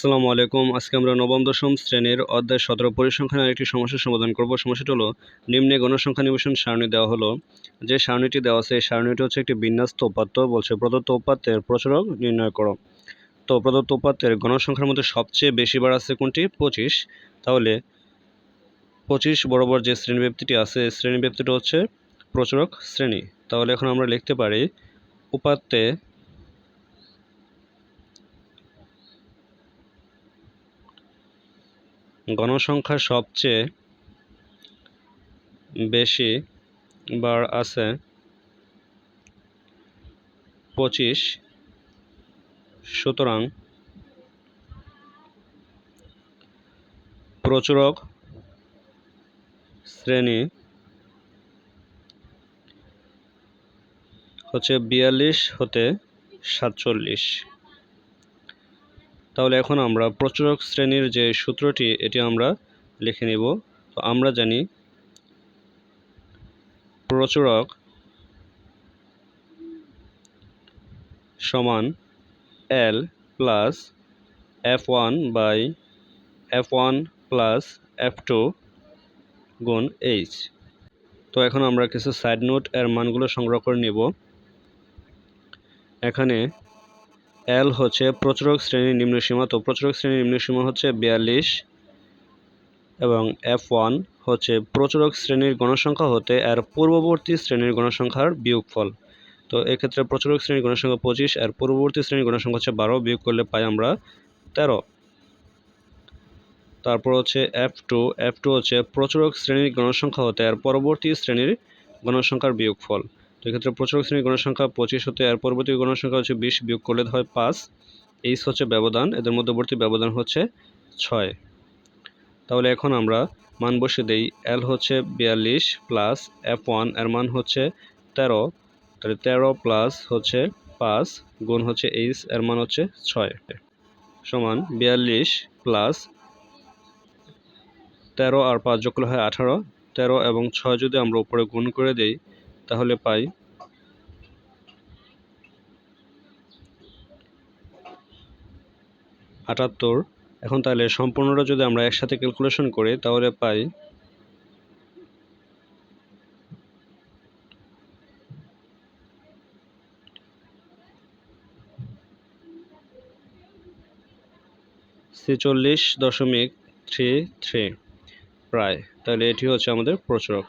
আসসালামু আলাইকুম। আজকে আমরা নবম, দশম শ্রেণির অধ্যায় সতেরো পরিসংখ্যানের একটি সমস্যার সমাধান করব। সমস্যাটি হলো, নিম্নে গণসংখ্যা নিবেশন সারণী দেওয়া হলো। যে সারণীটি দেওয়া আছে, এই সারণীটি হচ্ছে একটি বিন্যাস্ত উপাত্ত বলছে প্রদত্ত উপাত্তের প্রচুরক নির্ণয় করো। তো প্রদত্ত উপাত্তের গণসংখ্যার মধ্যে সবচেয়ে বেশি বার আছে কোনটি? পঁচিশ। তাহলে পঁচিশ বরাবর যে শ্রেণীব্যক্তিটি আছে শ্রেণীব্যক্তিটা হচ্ছে প্রচুরক শ্রেণি। তাহলে এখন আমরা লিখতে পারি, উপাত্তে গণসংখ্যা সবচেয়ে বেশি বার আছে পঁচিশ সুতরাং প্রচুরক শ্রেণি হচ্ছে বিয়াল্লিশ হতে সাতচল্লিশ। তাহলে এখন আমরা প্রচুরক শ্রেণির যে সূত্রটি, এটি আমরা লিখে নিব। তো আমরা জানি প্রচুরক সমান L plus F one by F one plus F two গুণ এইচ তো এখন আমরা কিছু সাইড নোট এর মানগুলো সংগ্রহ করে নিব। এখানে এল হচ্ছে প্রচুরক শ্রেণির নিম্নসীমা তো প্রচুরক শ্রেণির নিম্নসীমা হচ্ছে বিয়াল্লিশ এবং এফ ওয়ান হচ্ছে প্রচুরক শ্রেণির গণসংখ্যা হতে এর পূর্ববর্তী শ্রেণির গণসংখ্যার বিয়োগফল। তো এক্ষেত্রে প্রচুরক শ্রেণির গণসংখ্যা পঁচিশ, এর পূর্ববর্তী শ্রেণির গণসংখ্যা হচ্ছে বারো, বিয়োগ করলে পাই আমরা তেরো। তারপর হচ্ছে এফ টু এফ টু হচ্ছে প্রচুরক শ্রেণির গণসংখ্যা হতে এর পরবর্তী শ্রেণির গণসংখ্যার বিয়োগফল। তো এক্ষেত্রে প্রচুরক শ্রেণির গণসংখ্যা পঁচিশ হতে এর পরবর্তী গণসংখ্যা হচ্ছে বিশ বিয়োগ করলে হয় পাঁচ। এইচ হচ্ছে ব্যবধান, এদের মধ্যবর্তী ব্যবধান হচ্ছে ছয়। তাহলে এখন আমরা মান বসে দেই এল হচ্ছে বিয়াল্লিশ প্লাস এফ ওয়ানের মান হচ্ছে তেরো। তাহলে তেরো প্লাস হচ্ছে পাঁচ গুণ হচ্ছে এইচ, এর মান হচ্ছে ছয়। সমান বিয়াল্লিশ প্লাস তেরো আর পাঁচ যোগ করলে হয় আঠারো। তেরো এবং ছয় যদি আমরা উপরে গুণ করে দেই তাহলে পাই। আটাত্তর। এখন তাহলে সম্পূর্ণটা যদি আমরা একসাথে ক্যালকুলেশন করি, তাহলে পাই। ছেচল্লিশ দশমিক থ্রি থ্রি। প্রায়। তাহলে এটি হচ্ছে আমাদের প্রচুরক।